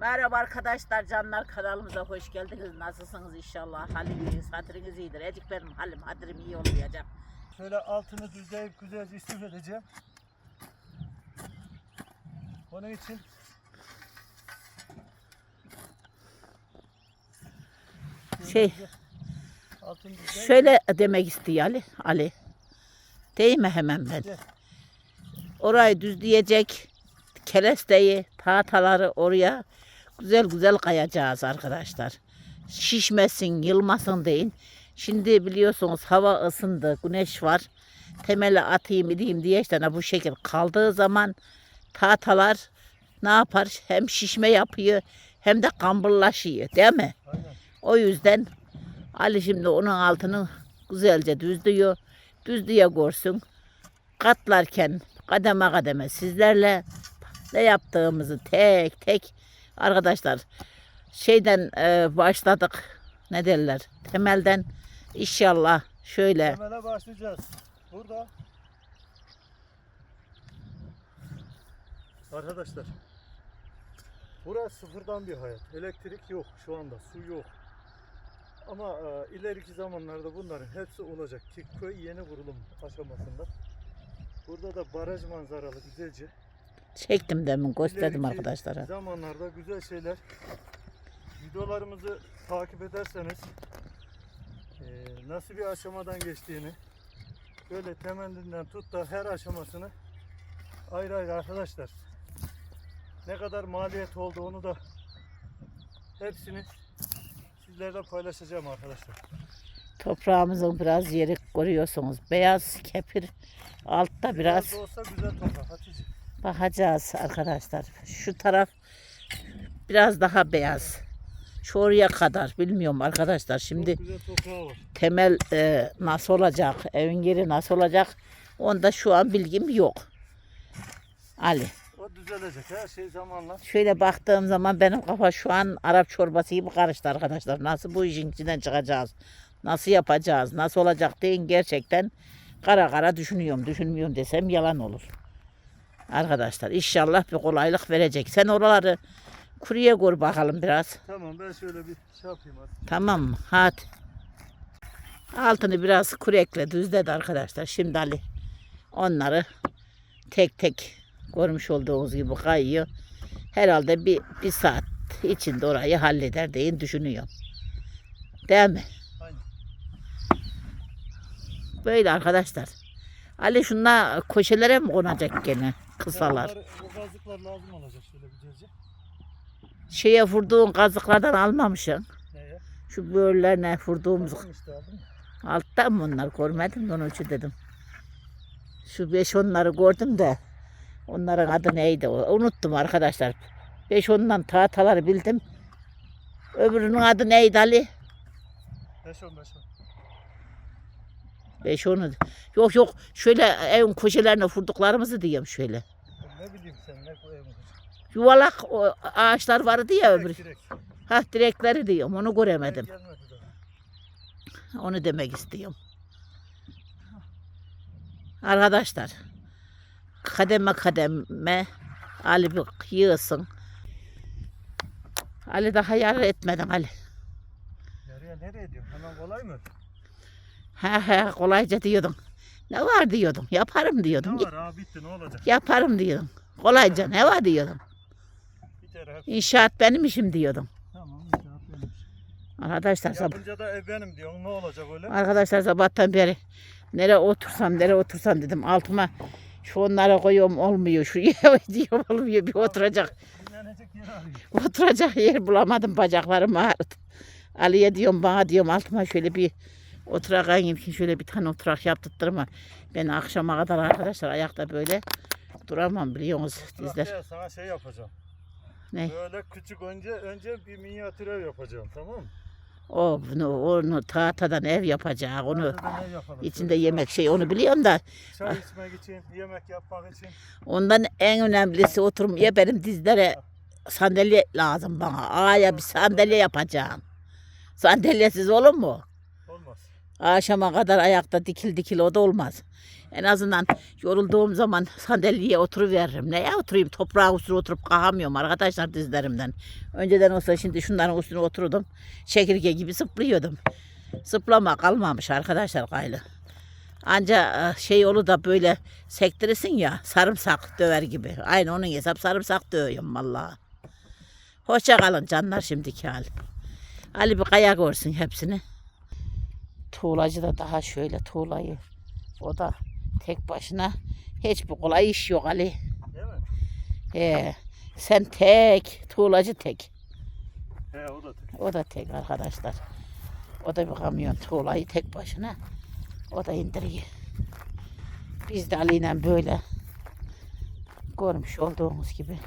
Merhaba arkadaşlar, canlar kanalımıza hoş geldiniz. Nasılsınız inşallah? Haliniz, hatırınız iyidir. Ecik benim halim, hatırım iyi olmayacak. Şöyle altını düzleyip güzelce istif edeceğim. Onun için Şey, şöyle demek istiyor Ali. Ali. Değil mi hemen ben? Orayı düzleyecek. Keresteyi, tahtaları oraya güzel güzel kayacağız arkadaşlar. Şişmesin, yılmasın deyin. Şimdi biliyorsunuz hava ısındı, güneş var. Temeli atayım edeyim diye işte bu şekil kaldığı zaman tahtalar ne yapar? Hem şişme yapıyor hem de kambırlaşıyor değil mi? Aynen. O yüzden Ali şimdi onun altını güzelce düzlüyor. Düzlüğe görsün. Katlarken kademe kademe sizlerle ne yaptığımızı tek tek arkadaşlar şeyden e, başladık. Ne derler? Temelden inşallah şöyle Temele başlayacağız. Burada Arkadaşlar Burası sıfırdan bir hayat. Elektrik yok şu anda. Su yok. Ama e, ileriki zamanlarda bunların hepsi olacak. Ki köy yeni vurulum aşamasında. Burada da baraj manzaralı güzelce. Çektim demin gösterdim İleriki arkadaşlara. Zamanlarda güzel şeyler. Videolarımızı takip ederseniz eee, nasıl bir aşamadan geçtiğini böyle temelinden tut da her aşamasını ayrı ayrı arkadaşlar ne kadar maliyet olduğunu da hepsini sizlerle paylaşacağım arkadaşlar. Toprağımızın biraz yeri görüyorsunuz. Beyaz kepir altta biraz da olsa güzel toprak Hatice. Bakacağız arkadaşlar. Şu taraf biraz daha beyaz. Şu oraya kadar bilmiyorum arkadaşlar. Şimdi temel e, nasıl olacak, evin yeri nasıl olacak onda şu an bilgim yok. Ali. O düzelecek her şey zamanla. Şöyle baktığım zaman benim kafa şu an Arap çorbası gibi karıştı arkadaşlar. Nasıl bu işin içinden çıkacağız? Nasıl yapacağız? Nasıl olacak deyin gerçekten kara kara düşünüyorum. Düşünmüyorum desem yalan olur. Arkadaşlar inşallah bir kolaylık verecek. Sen oraları kuruya gör bakalım biraz. Tamam ben şöyle bir şey yapayım hadi. Tamam mı? Hadi. Altını biraz kurekle düzledi arkadaşlar. Şimdi Ali onları tek tek görmüş olduğunuz gibi kayıyor. Herhalde bir, bir saat içinde orayı halleder diye düşünüyorum. Değil mi? Aynen. Böyle arkadaşlar. Ali şunlar köşelere mi konacak gene kısalar? Bunları- Bu kazıklar lazım olacak şöyle güzelce. Şeye vurduğun kazıklardan almamışsın. Neye? Şu böğürlerine vurduğumuz Tamam işte aldım. Altta mı onlar görmedim de onun için dedim. Şu beş onları gördüm de onların adı neydi o? Unuttum arkadaşlar. Beş ondan tahtaları bildim. Öbürünün adı neydi Ali? 5 10 5 10. Beş onu. Yok yok şöyle evin köşelerine vurduklarımızı diyeyim şöyle. Ne bileyim sen ne koyayım. Yuvalak o ağaçlar vardı ya öbür. Direkt. Ha direkleri diyorum onu göremedim. Onu demek istiyorum. Arkadaşlar kademe kademe Ali bir yığsın. Ali daha yar etmedin Ali. Nereye nereye diyorsun? Hemen kolay mı? He he kolayca diyordun. Ne var diyordun. Yaparım diyordun. Ne var abi bitti ne olacak? Yaparım diyordun. Kolayca ne var diyordun. İnşaat benim işim diyordum. Tamam inşaat benim. Arkadaşlar sab- Yapınca da ev benim diyorsun ne olacak öyle? arkadaşlar sabahtan beri nereye otursam nereye otursam dedim altıma şu onlara koyuyorum olmuyor. Şuraya diyorum olmuyor bir oturacak. Yer. Oturacak yer bulamadım bacaklarım ağrıdı. Ali'ye diyorum bana diyorum altıma şöyle bir oturak ki şöyle bir tane oturak yaptırtma. Ben akşama kadar arkadaşlar ayakta böyle duramam biliyorsunuz dizler. Ya, sana şey yapacağım. Ne? Böyle küçük önce önce bir minyatür ev yapacağım tamam mı? O bunu, onu tahtadan ev yapacak onu ev yapalım? içinde Şöyle yemek şey onu biliyorum da Çay içmek için, yemek yapmak için. ondan en önemlisi oturmaya benim dizlere sandalye lazım bana. Ağaya bir sandalye yapacağım. Sandalyesiz olur mu? Akşama kadar ayakta dikil dikil o da olmaz. En azından yorulduğum zaman sandalyeye oturuveririm. Neye oturayım? Toprağa üstüne oturup kalkamıyorum arkadaşlar dizlerimden. Önceden olsa şimdi şunların üstüne otururdum. Çekirge gibi zıplıyordum. Zıplama kalmamış arkadaşlar gayrı. Anca e, şey olur da böyle sektirirsin ya sarımsak döver gibi. Aynı onun hesap sarımsak dövüyorum vallahi. Hoşça kalın canlar şimdiki hal. Ali bir kaya görsün hepsini. Tuğlacı da daha şöyle tuğlayı. O da tek başına hiçbir kolay iş yok Ali. Değil mi? He, sen tek, tuğlacı tek. He o da tek. O da tek arkadaşlar. O da bir kamyon tuğlayı tek başına. O da indiriyor. Biz de Ali ile böyle görmüş olduğumuz gibi.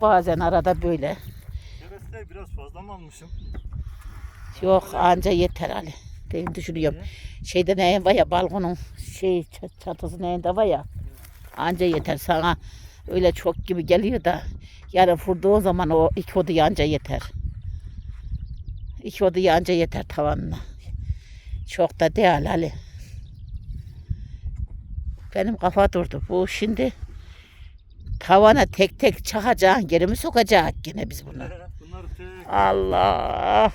Bazen arada böyle. Kereste biraz fazla mı almışım? Yok anca yeter Ali. Ben düşünüyorum. Şeyde neyin var ya balkonun şey çatısı neyinde var ya. Anca yeter sana. Öyle çok gibi geliyor da. Yani vurduğu zaman o iki odaya anca yeter. İki odaya anca yeter tavanına. Çok da değil Ali. Benim kafa durdu. Bu şimdi tavana tek tek çakacağın geri mi sokacak yine biz bunu? Allah.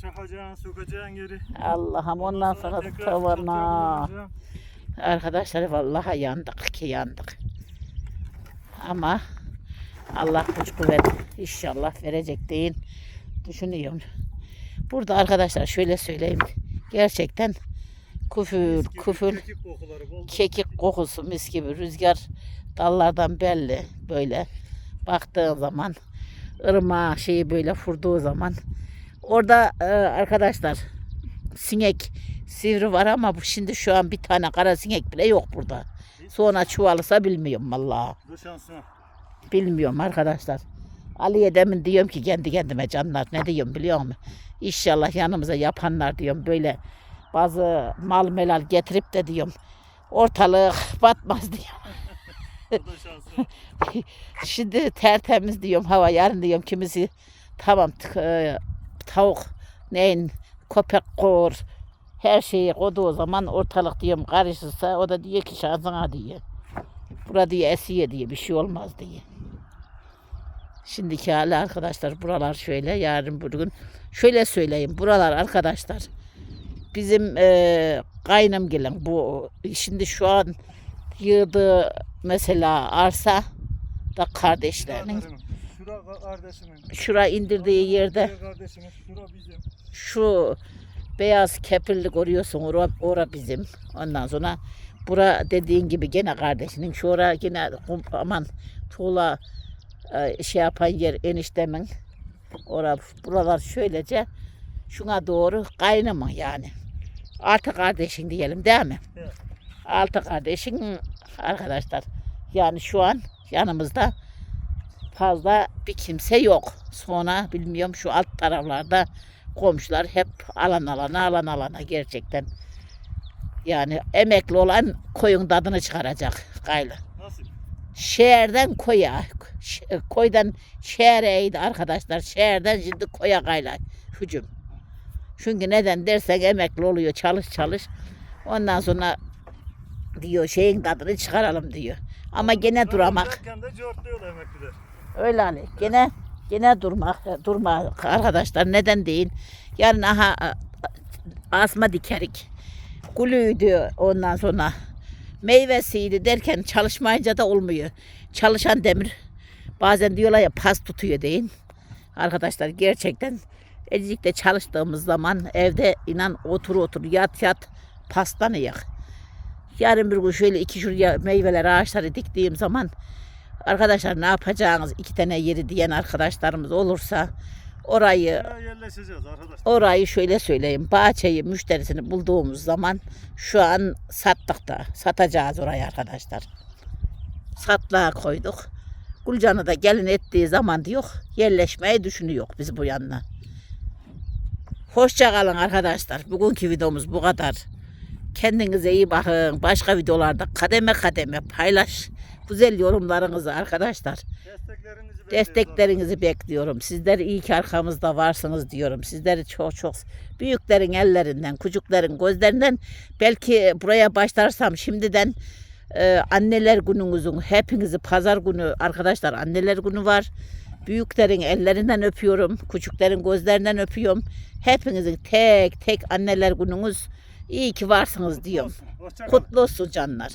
Çakacaksın, sokacaksın geri. Allah'ım ondan sonra tekrar tavana. Arkadaşlar vallahi yandık ki yandık. Ama Allah güç kuvvet inşallah verecek deyin düşünüyorum. Burada arkadaşlar şöyle söyleyeyim. Gerçekten küfür, küfür, Kekik kokuları bol. kekik kokusu mis gibi rüzgar dallardan belli böyle baktığın zaman ırmağa şeyi böyle vurduğu zaman orada e, arkadaşlar sinek sivri var ama bu şimdi şu an bir tane kara sinek bile yok burada. Sonra çuvalırsa bilmiyorum vallahi. Bilmiyorum arkadaşlar. Ali'ye demin diyorum ki kendi kendime canlar ne diyorum biliyor musun? İnşallah yanımıza yapanlar diyorum böyle bazı mal melal getirip de diyorum ortalık batmaz diyorum. Şimdi tertemiz diyorum hava yarın diyorum kimisi tamam t- e, tavuk neyin köpek kor her şeyi koyduğu zaman ortalık diyorum karışırsa o da diyor ki şansına diyor. Burada diye esiye diye bir şey olmaz diye. Şimdiki hali arkadaşlar buralar şöyle yarın bugün şöyle söyleyeyim buralar arkadaşlar bizim e, kaynım gelen bu şimdi şu an yığdığı mesela arsa da kardeşlerinin Şura ka- kardeşimin. şura indirdiği yerde Şura bizim. şu beyaz kepirli görüyorsun ora, ora bizim. Ondan sonra bura dediğin gibi gene kardeşinin. Şu ora gene aman tuğla e, şey yapan yer eniştemin. Ora buralar şöylece şuna doğru kaynama yani. Altı kardeşin diyelim değil mi? Evet. Altı kardeşin arkadaşlar. Yani şu an yanımızda fazla bir kimse yok. Sonra bilmiyorum şu alt taraflarda komşular hep alan alana alan alana gerçekten. Yani emekli olan koyun tadını çıkaracak gayrı. Nasıl? Şehirden koya, koydan şehireydi arkadaşlar. Şehirden şimdi koya gayla hücum. Çünkü neden dersen emekli oluyor çalış çalış. Ondan sonra diyor şeyin tadını çıkaralım diyor. Ama gene duramak. Derken de emekliler. Öyle hani gene gene durmak durmak arkadaşlar neden değil. Yarın aha asma dikerik. Gülüydü ondan sonra meyvesiydi derken çalışmayınca da olmuyor. Çalışan demir bazen diyorlar ya pas tutuyor deyin. Arkadaşlar gerçekten Ecik'te çalıştığımız zaman evde inan otur otur yat yat paslanıyor. Yarın bir gün şöyle iki şuraya meyveler ağaçları diktiğim zaman Arkadaşlar ne yapacağınız iki tane yeri diyen arkadaşlarımız olursa orayı orayı şöyle söyleyeyim. Bahçeyi müşterisini bulduğumuz zaman şu an sattık da satacağız orayı arkadaşlar. Satlığa koyduk. Gülcan'ı da gelin ettiği zaman diyor yerleşmeyi düşünüyor biz bu yanına. Hoşça kalın arkadaşlar. Bugünkü videomuz bu kadar. Kendinize iyi bakın. Başka videolarda kademe kademe paylaş. Güzel yorumlarınızı arkadaşlar. Desteklerinizi Desteklerinizi bekliyorum. Sizler iyi ki arkamızda varsınız diyorum. Sizleri çok çok büyüklerin ellerinden, küçüklerin gözlerinden belki buraya başlarsam şimdiden e, anneler gününüzün hepinizi pazar günü arkadaşlar anneler günü var. Büyüklerin ellerinden öpüyorum. Küçüklerin gözlerinden öpüyorum. Hepinizin tek tek anneler gününüz iyi ki varsınız diyorum. Hoşça kalın. Kutlu olsun canlar.